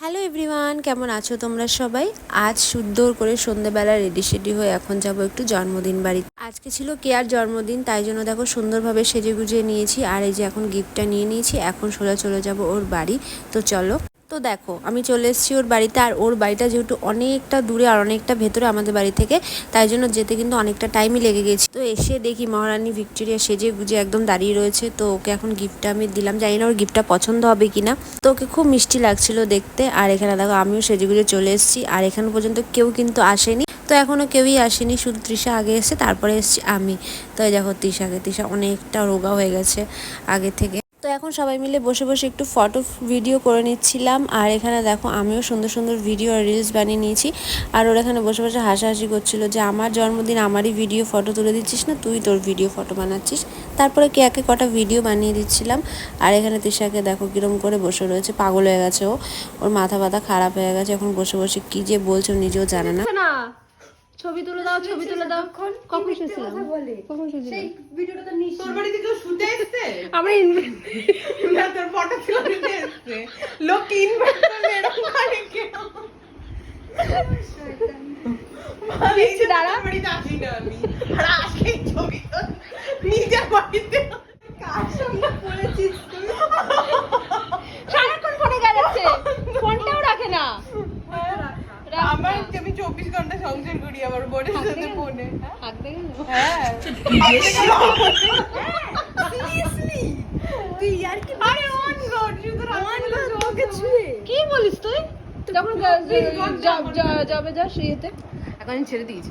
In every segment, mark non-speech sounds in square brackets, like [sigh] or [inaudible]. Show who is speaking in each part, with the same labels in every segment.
Speaker 1: Hello everyone কেমন আছো তোমরা সবাই? আজ সুন্দর করে সন্ধ্যেবেলা রেডি সেডি হয়ে এখন যাব একটু জন্মদিন বাড়িতে। আজকে ছিল কেয়ার জন্মদিন, তাই জন্য দেখো সুন্দরভাবে সেজে গুজে নিয়েছি, আর এই যে এখন গিফটটা নিয়ে নিয়েছি, এখন সোজা চলে যাব ওর বাড়ি। তো চলো। তো দেখো, আমি চলে এসেছি ওর বাড়িতে আর ওর বাড়িটা যেহেতু অনেকটা দূরে আর অনেকটা ভেতরে আমাদের বাড়ি থেকে, তাই জন্য যেতে কিন্তু অনেকটা টাইমই লেগে গেছে। তো এসে দেখি মহারানী ভিক্টোরিয়া সেজে গুজে একদম দাঁড়িয়ে রয়েছে, তো ওকে এখন গিফটটা আমি দিলাম। জানি না ওর গিফটটা পছন্দ হবে কিনা। তো ওকে খুব মিষ্টি লাগছিল দেখতে। আর এখানে দেখো, আমিও সেজে গুজে চলে এসেছি। আর এখানে পর্যন্ত কেউ কিন্তু আসেনি। তো এখনও কেউই আসেনি, শুধু তৃষা আগে এসে তারপরে এসেছি আমি। তো দেখো, তৃষাকে, তৃষা অনেকটা রোগা হয়ে গেছে আগে থেকে। তো এখন সবাই মিলে বসে বসে একটু ফটো ভিডিও করে নিচ্ছিলাম। আর এখানে দেখো আমিও সুন্দর সুন্দর ভিডিও আর রিলস বানিয়ে নিয়েছি। আর ওর এখানে বসে বসে হাসাহাসি করছিল যে, আমার জন্মদিন আমারই ভিডিও ফটো তুলে দিচ্ছিস না, তুই তোর ভিডিও ফটো বানাচ্ছিস। তারপরে কে একে কটা ভিডিও বানিয়ে দিচ্ছিলাম। আর এখানে তৃষাকে দেখো কিরম করে বসে রয়েছে, পাগল হয়ে গেছে ও। ওর মাথা ব্যথা খারাপ হয়ে গেছে, এখন বসে বসে কী যে বলছে নিজেও জানে না।
Speaker 2: ছবি তুলে দাও ছবি তুলে দাও। কখন শুনছিলাম? কখন শুয়েছিলাম
Speaker 3: তোর বাড়িতে কেউ শুতে এসেছে?
Speaker 2: আমরা
Speaker 3: না তোর ফটো ছিল নিতে এসেছে। লোক ইনভাইট করলে এরকম করে কেউ? মানে
Speaker 2: দাঁড়া।
Speaker 3: বাড়িতে আসি না আমি আর আজকে এই ছবি তো নিজের বাড়িতে কার সঙ্গে পড়েছিস তুই
Speaker 2: সারাক্ষণ ফোনে গেছে ফোনটাও রাখে না
Speaker 3: আমার আমি চব্বিশ ঘণ্টা সংসার করি আমার বোনের সাথে ফোনে হ্যাঁ? তুই ইয়ার কি আরে অন গড শুধু রান্না ওকে ছুঁয়ে।
Speaker 2: কি বলিস তুই? যখন যাবে যা ইয়েতে।
Speaker 3: এখন আমি ছেড়ে দিয়েছি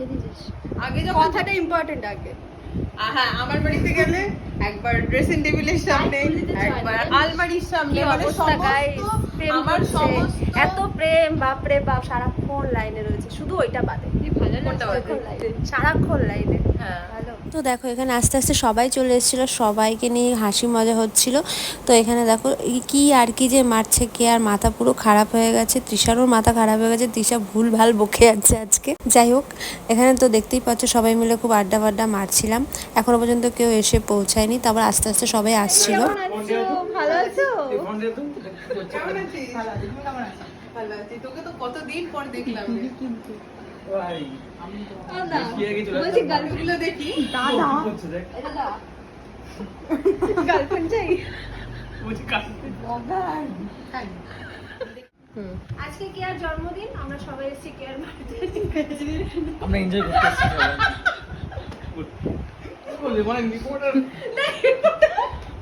Speaker 2: দিয়েছিস।
Speaker 3: আগে যখন
Speaker 2: কথাটা ইম্পর্টেন্ট আগে।
Speaker 3: হ্যাঁ আমার বাড়িতে গেলে একবার ড্রেসিং টেবিলের সামনে একবার আলমারির সামনে মানে সমস্ত
Speaker 2: প্রেম করছে এত প্রেম বাপরে বাপ সারাক্ষণ লাইনে রয়েছে। শুধু ওইটা বাদে। সারাক্ষণ লাইনে।
Speaker 3: হ্যাঁ।
Speaker 2: ভালো।
Speaker 1: তো দেখো এখানে আস্তে আস্তে সবাই চলে এসেছিল সবাইকে নিয়ে হাসি মজা হচ্ছিল। তো এখানে দেখো কি আর কি যে মারছে কে আর মাথা পুরো খারাপ হয়ে গেছে। তৃষারও মাথা খারাপ হয়ে গেছে তৃষা ভুল ভালো বকে যাচ্ছে আজকে। যাই হোক এখানে তো দেখতেই পাচ্ছ সবাই মিলে খুব আড্ডা বাড্ডা মারছিলাম। এখনও পর্যন্ত কেউ এসে পৌঁছায়নি তারপর আস্তে আস্তে সবাই আসছিল।
Speaker 2: ভালো আছো?
Speaker 3: কেমন আছিস ভালো আছি কেমন আছিস ভালো আছি তোকে তো কতদিন পর দেখলাম রে।
Speaker 2: বলছি গার্লফ্রেন্ড
Speaker 3: দেখি
Speaker 2: দাদা গার্লফ্রেন্ড চাই আজকে কেয়ার জন্মদিন আমরা সবাই।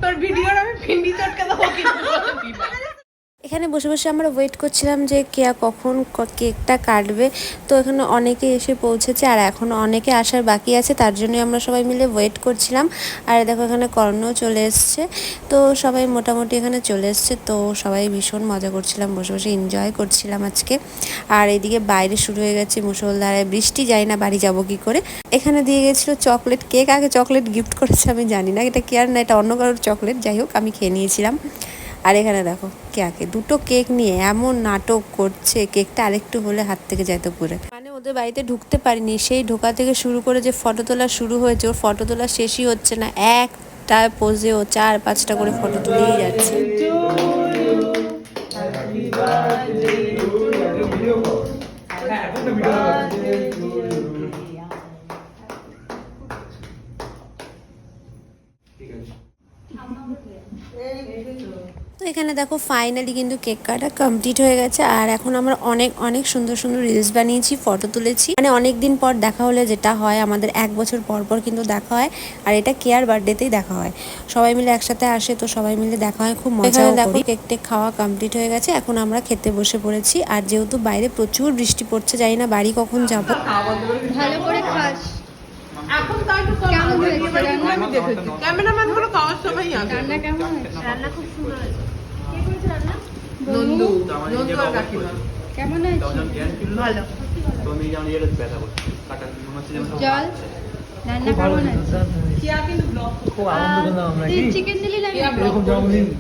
Speaker 3: তোর ভিডিওর আমি ফিন্ডি চটকে দেবো।
Speaker 1: এখানে বসে বসে আমরা ওয়েট করছিলাম যে কেয়া কখন কেকটা কাটবে। তো এখানে অনেকে এসে পৌঁছেছে আর এখনও অনেকে আসার বাকি আছে, তার জন্যই আমরা সবাই মিলে ওয়েট করছিলাম। আর দেখো এখানে কর্ণও চলে এসছে। তো সবাই মোটামুটি এখানে চলে এসছে। তো সবাই ভীষণ মজা করছিলাম, বসে বসে এনজয় করছিলাম আজকে। আর এদিকে বাইরে শুরু হয়ে গেছে মুসলধারায় বৃষ্টি যায় না বাড়ি যাব কি করে। এখানে দিয়ে গেছিল চকলেট কেক আগে চকলেট গিফট করেছে, আমি জানি না এটা কেয়ার না, এটা অন্য কারোর চকলেট যাই হোক, আমি খেয়ে নিয়েছিলাম। আর এখানে দেখো কেয়াকে দুটো কেক নিয়ে এমন নাটক করছে কেকটা আরেকটু হলে হাত থেকে যেত পুরে মানে ওদের বাড়িতে ঢুকতে পারিনি সেই ঢোকা থেকে শুরু করে যে ফটো তোলা শুরু হয়েছে ওর ফটো তোলা শেষই হচ্ছে না একটা পোজে ও চার পাঁচটা করে ফটো তুলেই যাচ্ছে তো এখানে দেখো ফাইনালি কিন্তু কেক কাটা কমপ্লিট হয়ে গেছে। আর এখন আমরা অনেক অনেক সুন্দর সুন্দর রিলস বানিয়েছি ফটো তুলেছি। মানে অনেক দিন পর দেখা হলে যেটা হয় আমাদের এক বছর পর পর কিন্তু দেখা হয়। আর এটা কেয়ার বার্থডেতেই দেখা হয়। সবাই মিলে একসাথে আসে তো সবাই মিলে দেখা হয় খুব মজা দেখো কেক টেক খাওয়া কমপ্লিট হয়ে গেছে। এখন আমরা খেতে বসে পড়েছি। আর যেহেতু বাইরে প্রচুর বৃষ্টি পড়ছে জানি না বাড়ি কখন যাব।
Speaker 2: ভালো করে খাস।
Speaker 3: এখন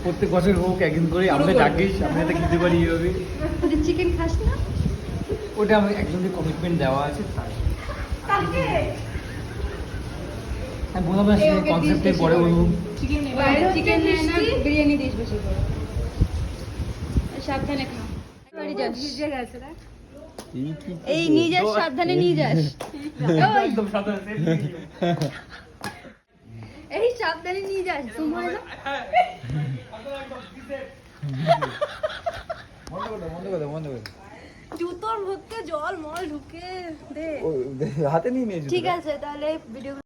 Speaker 4: প্রত্যেক বছর হোক একদিন করে আমরা ডাকিস আমরা এটা খেতে পারি এইভাবে
Speaker 2: চিকেন খাস না
Speaker 4: ওটা আমি একজনকে কমিটমেন্ট দেওয়া আছে তাই আমি সেই কনসেপ্টে পরে বলব।
Speaker 2: চিকেন না বিরিয়ানি দিস বেশি করে। সাবধানে খা বাড়ি যাস ভিজে গেছে না
Speaker 5: এই
Speaker 2: নিয়ে যাস সাবধানে নিয়ে যাস। [laughs]
Speaker 4: একদম
Speaker 2: এই সাবধানে নিয়ে তোমার। জুতোর মধ্যে জল মল ঢুকে দে।
Speaker 5: হাতে নিয়ে
Speaker 2: ঠিক আছে তাহলে ভিডিও